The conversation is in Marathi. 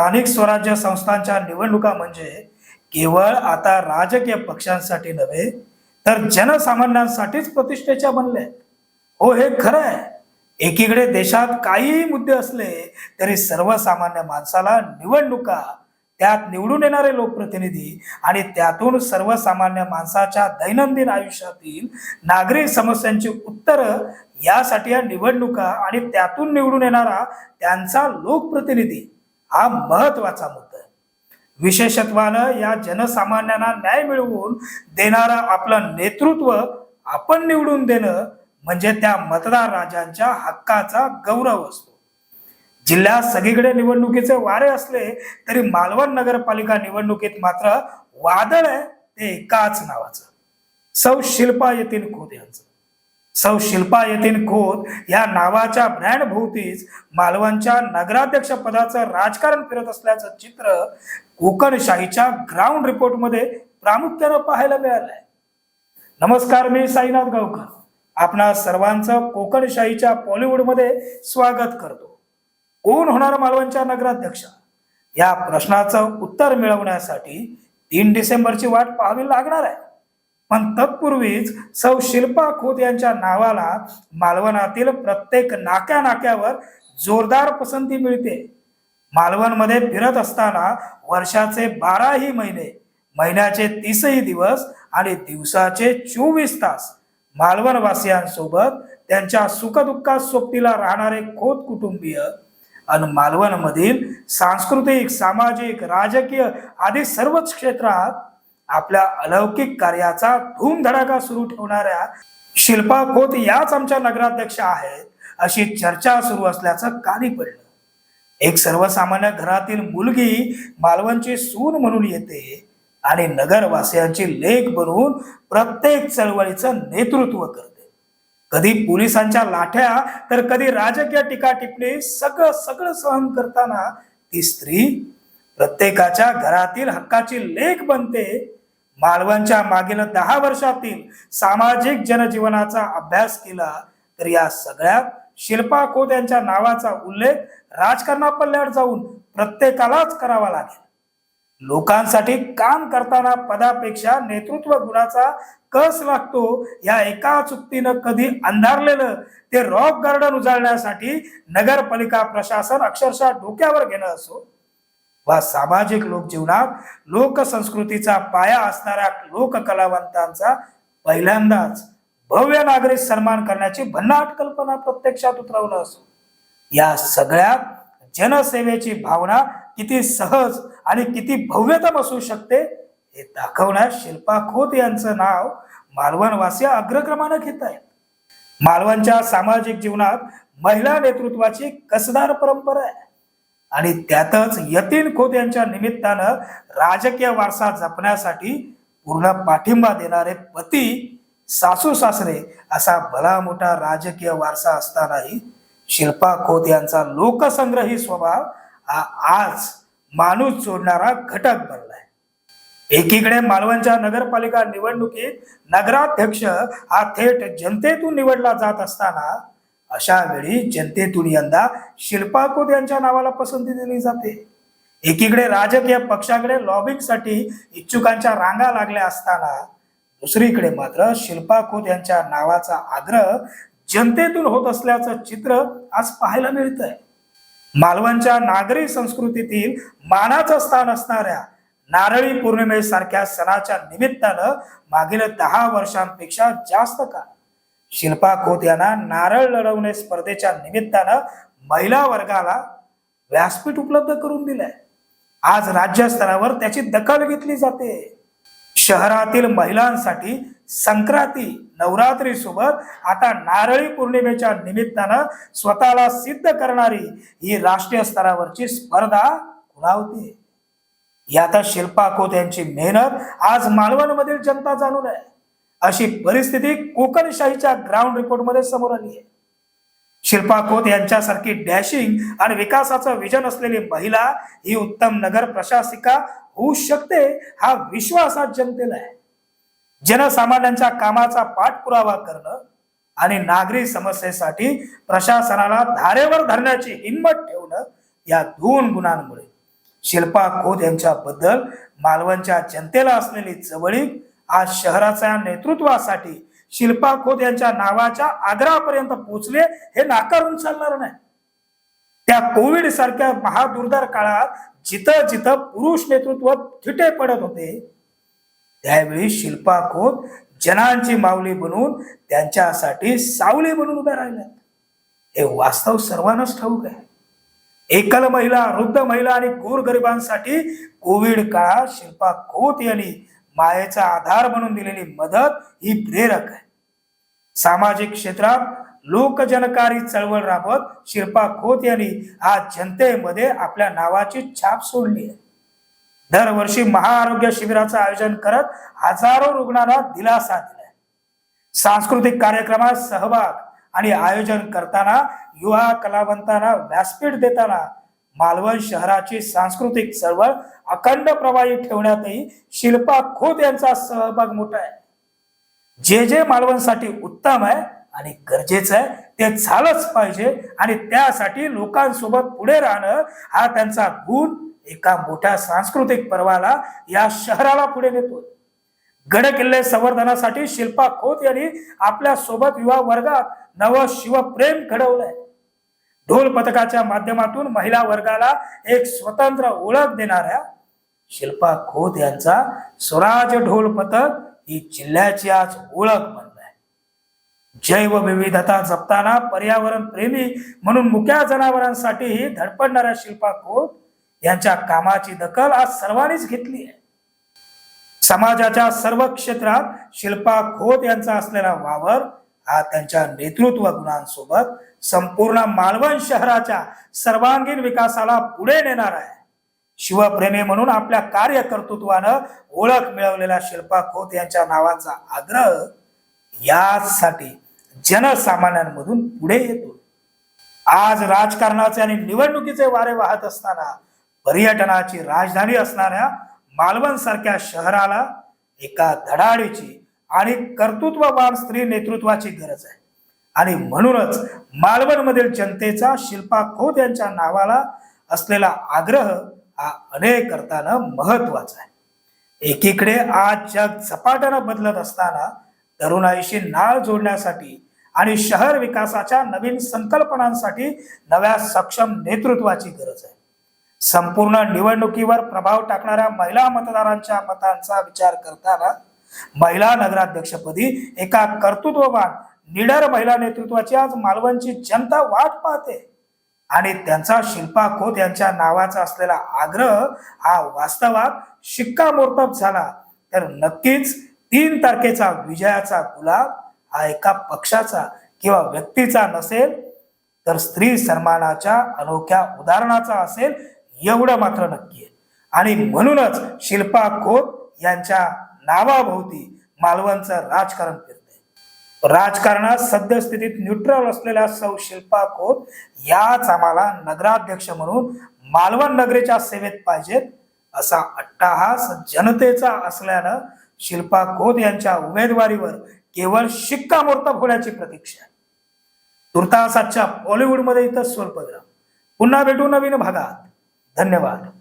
स्थानिक स्वराज्य संस्थांच्या निवडणुका म्हणजे केवळ आता राजकीय पक्षांसाठी नव्हे तर जनसामान्यांसाठीच प्रतिष्ठेच्या बनल्या. हो हे खरं आहे. एकीकडे देशात काहीही मुद्दे असले तरी सर्वसामान्य माणसाला निवडणुका त्यात निवडून येणारे लोकप्रतिनिधी आणि त्यातून सर्वसामान्य माणसाच्या दैनंदिन आयुष्यातील नागरिक समस्यांची उत्तरं यासाठी या निवडणुका आणि त्यातून निवडून येणारा त्यांचा लोकप्रतिनिधी हा महत्त्वाचा मुद्दा आहे. विशेषत्वानं या जनसामान्यांना न्याय मिळवून देणारा आपलं नेतृत्व आपण निवडून देणं म्हणजे त्या मतदार राजांच्या हक्काचा गौरव असतो. जिल्ह्यात सगळीकडे निवडणुकीचे वारे असले तरी मालवण नगरपालिका निवडणुकीत मात्र वादळ आहे ते एकाच नावाचं. सौ शिल्पा येथील खोद यांचं. सौ शिल्पा येथील खोत या नावाच्या ब्रँड भोवतीच मालवणच्या नगराध्यक्ष पदाचं राजकारण फिरत असल्याचं चित्र कोकणशाहीच्या ग्राउंड रिपोर्टमध्ये प्रामुख्यानं पाहायला मिळालंय. नमस्कार मी साईनाथ गावकर. आपणा सर्वांचं कोकणशाहीच्या बॉलिवूडमध्ये स्वागत करतो. कोण होणार मालवणच्या नगराध्यक्ष? या प्रश्नाचं उत्तर मिळवण्यासाठी तीन डिसेंबरची वाट पाहावी लागणार आहे. पण तत्पूर्वीच सौ शिल्पा खोत यांच्या नावाला मालवणातील प्रत्येक नाक्या नाक्यावर जोरदार पसंती मिळते. मालवणमध्ये फिरत असताना वर्षाचे बाराही महिने महिन्याचे तीसही दिवस आणि दिवसाचे चोवीस तास मालवणवासियांसोबत त्यांच्या सुखदुःखात सोबतीला राहणारे खोत कुटुंबीय आणि मालवणमधील सांस्कृतिक सामाजिक राजकीय आदी सर्वच क्षेत्रात आपल्या अलौकिक कार्याचा धूमधडाका सुरू ठेवणाऱ्या शिल्पा खोत याच आमच्या नगराध्यक्ष आहेत अशी चर्चा सुरू असल्याचं कानी पडलं. एक सर्वसामान्य घरातील मुलगी मालवणची सून म्हणून येते आणि नगरवासियांची लेख बनवून प्रत्येक चळवळीचं नेतृत्व करते. कधी पोलिसांच्या लाठ्या तर कधी राजकीय टीका टिपणे सगळं सगळं सहन करताना ती स्त्री प्रत्येकाच्या घरातील हक्काची लेख बनते मालवणच्या मागील दहा वर्षातील सामाजिक जनजीवनाचा अभ्यास केला तर या सगळ्यात शिल्पा खोत यांच्या नावाचा उल्लेख राजकारणापल्ल्यावर जाऊन प्रत्येकालाच करावा लागेल. लोकांसाठी काम करताना पदापेक्षा नेतृत्व गुणाचा कस लागतो या एका चुकतीनं कधी अंधारलेलं ते रॉक गार्डन उजाळण्यासाठी नगरपालिका प्रशासन अक्षरशः डोक्यावर घेणं असो वा सामाजिक लोकजीवनात लोकसंस्कृतीचा पाया असणाऱ्या लोककलावंतांचा पहिल्यांदाच भव्य नागरिक सन्मान करण्याची भन्नाट कल्पना प्रत्यक्षात उतरवलं असो या सगळ्यात जनसेवेची भावना किती सहज आणि किती भव्यतम असू शकते हे दाखवण्यास शिल्पा खोत यांचं नाव मालवणवासी अग्रक्रमानं घेत आहेत. मालवणच्या सामाजिक जीवनात महिला नेतृत्वाची कसदार परंपरा आहे. आणि त्यातच यतीन खोत यांच्या निमित्तानं राजकीय वारसा जपण्यासाठी पूर्ण पाठिंबा देणारे पती सासू सासरे असा भला मोठा राजकीय वारसा असतानाही शिल्पा खोत यांचा लोकसंग्रही स्वभाव हा आज माणूस जोडणारा घटक बनलाय. एकीकडे मालवणच्या नगरपालिका निवडणुकीत नगराध्यक्ष हा थेट जनतेतून निवडला जात असताना अशा वेळी जनतेतून यंदा शिल्पा खोत यांच्या नावाला पसंती दिली जाते. एकीकडे राजकीय पक्षाकडे लॉबिंगसाठी इच्छुकांच्या रांगा लागल्या असताना दुसरीकडे मात्र शिल्पा खोत यांच्या नावाचा आग्रह जनतेतून होत असल्याचं चित्र आज पाहायला मिळत आहे मालवणच्या नागरी संस्कृतीतील मानाचं स्थान असणाऱ्या नारळी पौर्णिमेसारख्या सणाच्या निमित्तानं मागील दहा वर्षांपेक्षा जास्त काळ शिल्पा खोत यांना नारळ लढवणे स्पर्धेच्या निमित्तानं महिला वर्गाला व्यासपीठ उपलब्ध करून दिलंय. आज राज्यस्तरावर त्याची दखल घेतली जाते. शहरातील महिलांसाठी संक्रांती नवरात्री सोबत आता नारळी पौर्णिमेच्या निमित्तानं स्वतःला सिद्ध करणारी ही राष्ट्रीय स्तरावरची स्पर्धा खुणावते. यात शिल्पा खोत यांची मेहनत आज मालवणमधील जनता जाणून आहे. अशी परिस्थिती कोकणशाहीच्या ग्राउंड रिपोर्टमध्ये समोर आली आहे. शिल्पा खोत यांच्यासारखी डॅशिंग आणि विकासाचं विजन असलेली महिला ही उत्तम नगर प्रशासिका होऊ शकते हा विश्वास आज जनतेला आहे. जनसामान्यांच्या कामाचा पाठपुरावा करणं आणि नागरी समस्येसाठी प्रशासनाला धारेवर धरण्याची हिंमत ठेवणं या दोन गुणांमुळे. शिल्पा खोत यांच्याबद्दल मालवणच्या जनतेला असलेली जवळीक आज शहराच्या नेतृत्वासाठी शिल्पा खोत यांच्या नावाच्या आग्रहापर्यंत पोहोचले हे नाकारून चालणार नाही. त्या कोविड सारख्या महादुर्धर काळात जिथं जिथं पुरुष नेतृत्व थिटे पडत होते त्यावेळी शिल्पा खोत जनांची माऊली बनून त्यांच्यासाठी सावली बनून उभ्या राहिल्या. हे वास्तव सर्वांनाच ठाऊक आहे. एकल महिला वृद्ध महिला आणि गोरगरिबांसाठी कोविड काळात शिल्पा खोत यांनी मायेचा आधार बनून दिलेली मदत ही प्रेरक आहे. सामाजिक क्षेत्रात लोकजनकारी चळवळ राबवत शिल्पा खोत यांनी आज जनतेमध्ये आपल्या नावाची छाप सोडली आहे. दरवर्षी महाआरोग्य शिबिराचं आयोजन करत हजारो रुग्णांना दिलासा दिलाय. सांस्कृतिक कार्यक्रमात सहभाग आणि आयोजन करताना युवा कलावंतांना व्यासपीठ देताना मालवण शहराची सांस्कृतिक चळवळ अखंड प्रवाही ठेवण्यातही शिल्पा खोत यांचा सहभाग मोठा आहे. जे जे मालवणसाठी उत्तम आहे आणि गरजेचं आहे ते झालंच पाहिजे आणि त्यासाठी लोकांसोबत पुढे राहणं हा त्यांचा गुण एका मोठ्या सांस्कृतिक पर्वाला या शहराला पुढे नेतो. गड किल्ले संवर्धनासाठी शिल्पा खोत यांनी आपल्यासोबत युवा वर्गात नव शिवप्रेम घडवलंय. ढोल पथकाच्या माध्यमातून महिला वर्गाला एक स्वतंत्र ओळख देणाऱ्या शिल्पा खोत यांचा स्वराज ढोल पथक ही जिल्ह्याची आज ओळख बनलाय. जैवविविधता जपताना पर्यावरण प्रेमी म्हणून मुक्या जनावरांसाठीही धडपडणाऱ्या शिल्पा खोत यांच्या कामाची दखल आज सर्वांनीच घेतली आहे. समाजाच्या सर्व क्षेत्रात शिल्पा खोत यांचा असलेला वावर हा त्यांच्या नेतृत्व गुणांसोबत संपूर्ण मालवण शहराच्या सर्वांगीण विकासाला पुढे नेणार आहे. शिवप्रेमी म्हणून आपल्या कार्यकर्तृत्वानं ओळख मिळवलेल्या शिल्पा खोत यांच्या नावाचा आग्रह यासाठी जनसामान्यांमधून पुढे येतो. आज राजकारणाचे आणि निवडणुकीचे वारे वाहत असताना पर्यटनाची राजधानी असणाऱ्या मालवण सारख्या शहराला एका धडाडीची आणि कर्तृत्ववान स्त्री नेतृत्वाची गरज आहे. आणि म्हणूनच मालवणमधील जनतेचा शिल्पा खोत यांच्या नावाला असलेला आग्रह हा अनेक करताना महत्त्वाचा आहे. एकीकडे आज जग झपाट्यानं बदलत असताना तरुणाईशी नाळ जोडण्यासाठी आणि शहर विकासाच्या नवीन संकल्पनांसाठी नव्या सक्षम नेतृत्वाची गरज आहे. संपूर्ण निवडणुकीवर प्रभाव टाकणाऱ्या महिला मतदारांच्या मतांचा विचार करताना महिला नगराध्यक्षपदी एका कर्तृत्ववान निडर महिला नेतृत्वाची आज मालवणची जनता वाट पाहते. आणि त्यांचा शिल्पा खोत यांच्या नावाचा असलेला आग्रह हा वास्तवात शिक्कामोर्तब झाला. तर नक्कीच तीन तारखेचा विजयाचा गुलाब हा एका पक्षाचा किंवा व्यक्तीचा नसेल तर स्त्री सन्मानाच्या अनोख्या उदाहरणाचा असेल एवढं मात्र नक्की आहे. आणि म्हणूनच शिल्पा खोत यांच्या नावाभोवती मालवणचं राजकारण फिरते. राजकारणात सद्यस्थितीत न्यूट्रल असलेल्या सौ शिल्पा खोत याच आम्हाला नगराध्यक्ष म्हणून मालवण नगरीच्या सेवेत पाहिजेत असा अट्टाहास जनतेचा असल्यानं शिल्पा खोत यांच्या उमेदवारीवर केवळ शिक्कामोर्तब होण्याची प्रतीक्षा आहे. बॉलिवूडमध्ये इथं स्वल्पग्राम. पुन्हा भेटू नवीन भागात. धन्यवाद.